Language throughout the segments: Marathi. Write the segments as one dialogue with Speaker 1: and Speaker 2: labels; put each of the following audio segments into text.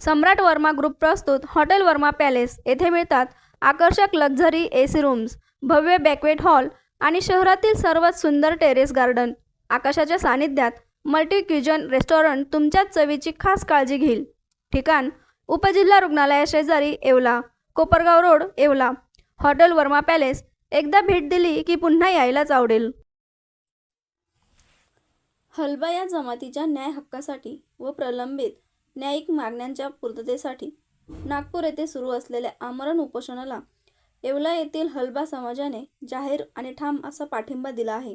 Speaker 1: सम्राट वर्मा ग्रुप प्रस्तुत हॉटेल वर्मा पॅलेस येथे मिळतात आकर्षक लक्झरी ए सी रूम्स भव्य बॅकवेट हॉल आणि शहरातील सर्वात सुंदर टेरेस गार्डन. आकाशाच्या सानिध्यात मल्टी क्युजन रेस्टॉरंट तुमच्याच चवीची खास काळजी घेईल. ठिकाण उपजिल्हा रुग्णालया शेजारी Yeola Kopargaon road Yeola. Hotel Verma palace एकदा भेट दिली की पुन्हा यायलाच आवडेल. हलबा या जमातीच्या न्याय हक्कासाठी व प्रलंबित न्यायिक मागण्यांच्या पूर्ततेसाठी नागपूर येथे सुरू असलेल्या आमरण उपोषणाला येवला येथील हलबा समाजाने जाहीर आणि ठाम असा पाठिंबा दिला आहे.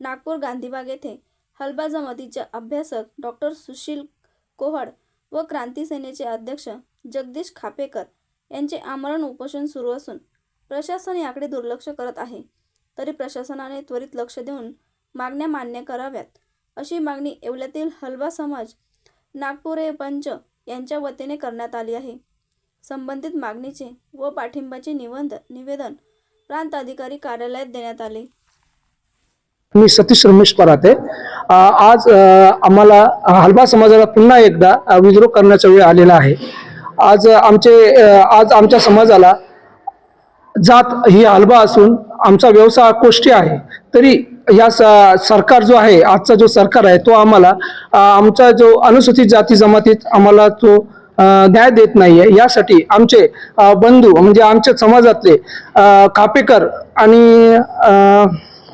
Speaker 1: नागपूर गांधीबाग येथे हलबा जमातीचे अभ्यासक डॉक्टर सुशील कोहड व क्रांती सेनेचे अध्यक्ष जगदीश खापेकर यांचे आमरण उपोषण सुरू असून प्रशासन याकडे दुर्लक्ष करत आहे. तरी प्रशासनाने त्वरित लक्ष देऊन मागण्या मान्य कराव्यात अशी मागणी येवल्यातील हलबा समाज नागपुरे पंच यांच्या वतीने करण्यात आली आहे. संबंधित मागणीचे व पाठिंबाचे निबंध निवेदन प्रांत अधिकारी कार्यालयात देण्यात आले.
Speaker 2: मी सतीश रमेश पराते. आज आम्हाला हलबा समाजाला पुन्हा एकदा विद्रोह करण्याचा वेळ आलेला आहे. आज आमचे आज आमच्या समाजाला जात ही हलबा असून आमचा व्यवसाय कोष्टी आहे. तरी या स- सरकार जो आहे आजचा जो सरकार आहे तो आम्हाला आमचा जो अनुसूचित जाती जमातीत आम्हाला तो न्याय देत नाहीये. यासाठी आमचे बंधू म्हणजे आमच्या समाजातले कापेकर आणि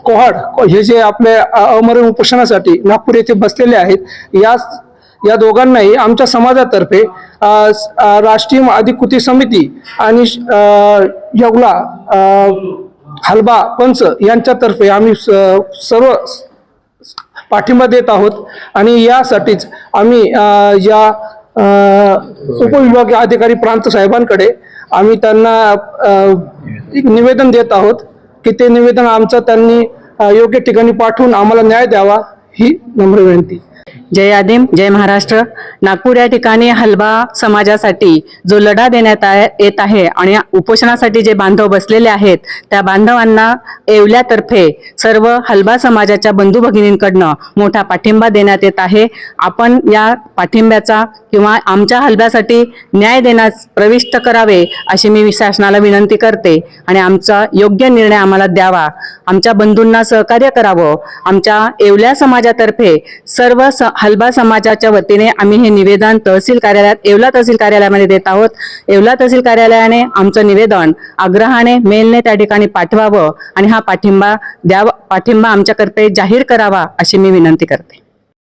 Speaker 2: कोहाड हे जे आपले अमरण उपोषणासाठी नागपूर येथे बसलेले आहेत या या दोघांनाही आमच्या समाजातर्फे राष्ट्रीय अधिकृती समिती आणि यवला येवला हलबा पंच यांच्यातर्फे आम्ही स- सर्व पाठिंबा देत आहोत. आणि यासाठीच आम्ही या उपविभागीय अधिकारी प्रांत साहेबांकडे आम्ही त्यांना एक निवेदन देत आहोत की ते निवेदन आमचं त्यांनी योग्य ठिकाणी पाठवून आम्हाला न्याय द्यावा ही नम्र विनंती.
Speaker 3: जय आदिम जय महाराष्ट्र. नागपूर या ठिकाणी हलबा समाजासाठी जो लढा देण्यात येत आहे आणि उपोषणासाठी जे बांधव बसलेले आहेत त्या बांधवांना येवल्यातर्फे सर्व हलबा समाजाच्या बंधू भगिनींकडनं मोठा पाठिंबा देण्यात येत आहे. आपण या पाठिंब्याचा किंवा आमच्या हलब्यासाठी न्याय देण्यास प्रविष्ट करावे अशी मी शासनाला विनंती करते आणि आमचा योग्य निर्णय आम्हाला द्यावा. आमच्या बंधूंना सहकार्य करावं. आमच्या येवल्या समाजातर्फे सर्व स हलबा समाजाच्या वतीने आम्ही हे निवेदन तहसील कार्यालयात येवला तहसील कार्यालयामध्ये देत आहोत. येवला तहसील कार्यालयाने आमचं निवेदन आग्रहाने मेलने त्या ठिकाणी पाठवावं आणि हा पाठिंबा द्यावा पाठिंबा आमच्याकर्ते जाहीर करावा अशी मी विनंती करते.